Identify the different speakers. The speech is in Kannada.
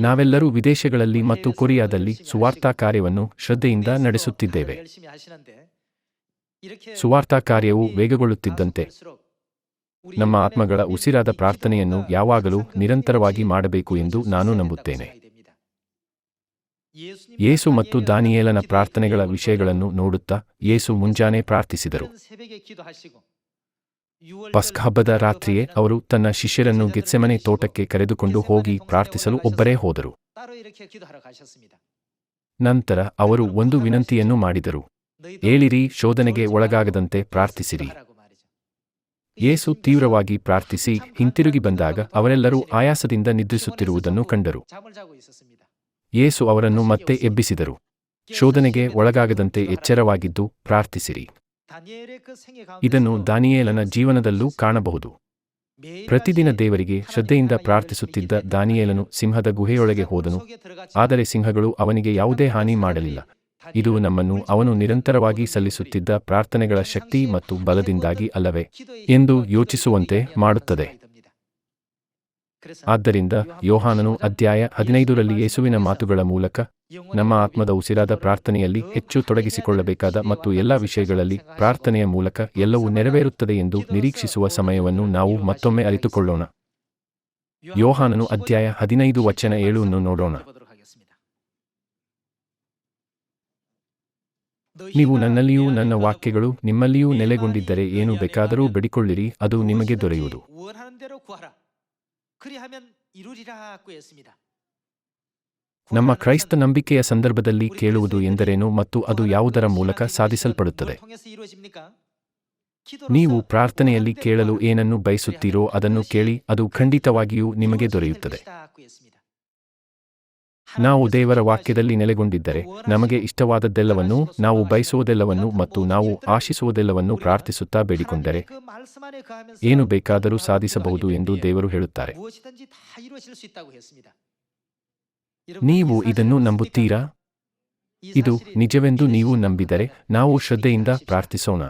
Speaker 1: ನಾವೆಲ್ಲರೂ ವಿದೇಶಗಳಲ್ಲಿ ಮತ್ತು ಕೊರಿಯಾದಲ್ಲಿ ಸುವಾರ್ತಾ ಕಾರ್ಯವನ್ನು ಶ್ರದ್ಧೆಯಿಂದ ನಡೆಸುತ್ತಿದ್ದೇವೆ. ಸುವಾರ್ತಾ ಕಾರ್ಯವು ವೇಗಗೊಳ್ಳುತ್ತಿದ್ದಂತೆ ನಮ್ಮ ಆತ್ಮಗಳ ಉಸಿರಾದ ಪ್ರಾರ್ಥನೆಯನ್ನು ಯಾವಾಗಲೂ ನಿರಂತರವಾಗಿ ಮಾಡಬೇಕು ಎಂದು ನಾನು ನಂಬುತ್ತೇನೆ. ಯೇಸು ಮತ್ತು ದಾನಿಯೇಲನ ಪ್ರಾರ್ಥನೆಗಳ ವಿಷಯಗಳನ್ನು ನೋಡುತ್ತಾ ಯೇಸು ಮುಂಜಾನೆ ಪ್ರಾರ್ಥಿಸಿದರು. ಪಸ್ಕಹಬ್ಬದ ರಾತ್ರಿಯೇ ಅವರು ತನ್ನ ಶಿಷ್ಯರನ್ನು ಗೆತ್ಸೆಮನೆ ತೋಟಕ್ಕೆ ಕರೆದುಕೊಂಡು ಹೋಗಿ ಪ್ರಾರ್ಥಿಸಲು ಒಬ್ಬರೇ ಹೋದರು. ನಂತರ ಅವರು ಒಂದು ವಿನಂತಿಯನ್ನು ಮಾಡಿದರು. ಏಳಿರಿ, ಶೋಧನೆಗೆ ಒಳಗಾಗದಂತೆ ಪ್ರಾರ್ಥಿಸಿರಿ. ಯೇಸು ತೀವ್ರವಾಗಿ ಪ್ರಾರ್ಥಿಸಿ ಹಿಂತಿರುಗಿ ಬಂದಾಗ ಅವರೆಲ್ಲರೂ ಆಯಾಸದಿಂದ ನಿದ್ರಿಸುತ್ತಿರುವುದನ್ನು ಕಂಡರು. ಯೇಸು ಅವರನ್ನು ಮತ್ತೆ ಎಬ್ಬಿಸಿದರು. ಶೋಧನೆಗೆ ಒಳಗಾಗದಂತೆ ಎಚ್ಚರವಾಗಿದ್ದು ಪ್ರಾರ್ಥಿಸಿರಿ. ಇದನ್ನು ದಾನಿಯೇಲನ ಜೀವನದಲ್ಲೂ ಕಾಣಬಹುದು. ಪ್ರತಿದಿನ ದೇವರಿಗೆ ಶ್ರದ್ಧೆಯಿಂದ ಪ್ರಾರ್ಥಿಸುತ್ತಿದ್ದ ದಾನಿಯೇಲನು ಸಿಂಹದ ಗುಹೆಯೊಳಗೆ ಹೋದನು. ಆದರೆ ಸಿಂಹಗಳು ಅವನಿಗೆ ಯಾವುದೇ ಹಾನಿ ಮಾಡಲಿಲ್ಲ. ಇದು ನಮ್ಮನ್ನು ಅವನು ನಿರಂತರವಾಗಿ ಸಲ್ಲಿಸುತ್ತಿದ್ದ ಪ್ರಾರ್ಥನೆಗಳ ಶಕ್ತಿ ಮತ್ತು ಬಲದಿಂದಾಗಿ ಅಲ್ಲವೇ ಎಂದು ಯೋಚಿಸುವಂತೆ ಮಾಡುತ್ತದೆ. ಆದ್ದರಿಂದ ಯೋಹಾನನು ಅಧ್ಯಾಯ ಹದಿನೈದರಲ್ಲಿ ಯೇಸುವಿನ ಮಾತುಗಳ ಮೂಲಕ ನಮ್ಮ ಆತ್ಮದ ಉಸಿರಾದ ಪ್ರಾರ್ಥನೆಯಲ್ಲಿ ಹೆಚ್ಚು ತೊಡಗಿಸಿಕೊಳ್ಳಬೇಕಾದ ಮತ್ತು ಎಲ್ಲ ವಿಷಯಗಳಲ್ಲಿ ಪ್ರಾರ್ಥನೆಯ ಮೂಲಕ ಎಲ್ಲವೂ ನೆರವೇರುತ್ತದೆ ಎಂದು ನಿರೀಕ್ಷಿಸುವ ಸಮಯವನ್ನು ನಾವು ಮತ್ತೊಮ್ಮೆ ಅರಿತುಕೊಳ್ಳೋಣ. ಯೋಹಾನನು ಅಧ್ಯಾಯ ಹದಿನೈದು ವಚನ ಏಳುವನ್ನು ನೋಡೋಣ. ನೀವು ನನ್ನಲ್ಲಿಯೂ ನನ್ನ ವಾಕ್ಯಗಳು ನಿಮ್ಮಲ್ಲಿಯೂ ನೆಲೆಗೊಂಡಿದ್ದರೆ ಏನು ಬೇಕಾದರೂ ಬೇಡಿಕೊಳ್ಳಿರಿ, ಅದು ನಿಮಗೆ ದೊರೆಯುವುದು. ನಮ್ಮ ಕ್ರೈಸ್ತ ನಂಬಿಕೆಯ ಸಂದರ್ಭದಲ್ಲಿ ಕೇಳುವುದು ಎಂದರೇನು ಮತ್ತು ಅದು ಯಾವುದರ ಮೂಲಕ ಸಾಧಿಸಲ್ಪಡುತ್ತದೆ? ನೀವು ಪ್ರಾರ್ಥನೆಯಲ್ಲಿ ಕೇಳಲು ಏನನ್ನು ಬಯಸುತ್ತೀರೋ ಅದನ್ನು ಕೇಳಿ ಅದು ಖಂಡಿತವಾಗಿಯೂ ನಿಮಗೆ ದೊರೆಯುತ್ತದೆ. ನಾವು ದೇವರ ವಾಕ್ಯದಲ್ಲಿ ನೆಲೆಗೊಂಡಿದ್ದರೆ ನಮಗೆ ಇಷ್ಟವಾದದ್ದೆಲ್ಲವನ್ನೂ, ನಾವು ಬಯಸುವುದೆಲ್ಲವನ್ನೂ ಮತ್ತು ನಾವು ಆಶಿಸುವುದೆಲ್ಲವನ್ನೂ ಪ್ರಾರ್ಥಿಸುತ್ತಾ ಬೇಡಿಕೊಂಡರೆ ಏನು ಬೇಕಾದರೂ ಸಾಧಿಸಬಹುದು ಎಂದು ದೇವರು ಹೇಳುತ್ತಾರೆ. ನೀವು ಇದನ್ನು ನಂಬುತ್ತೀರಾ? ಇದು ನಿಜವೆಂದು ನೀವು ನಂಬಿದರೆ ನಾವು ಶ್ರದ್ಧೆಯಿಂದ ಪ್ರಾರ್ಥಿಸೋಣ.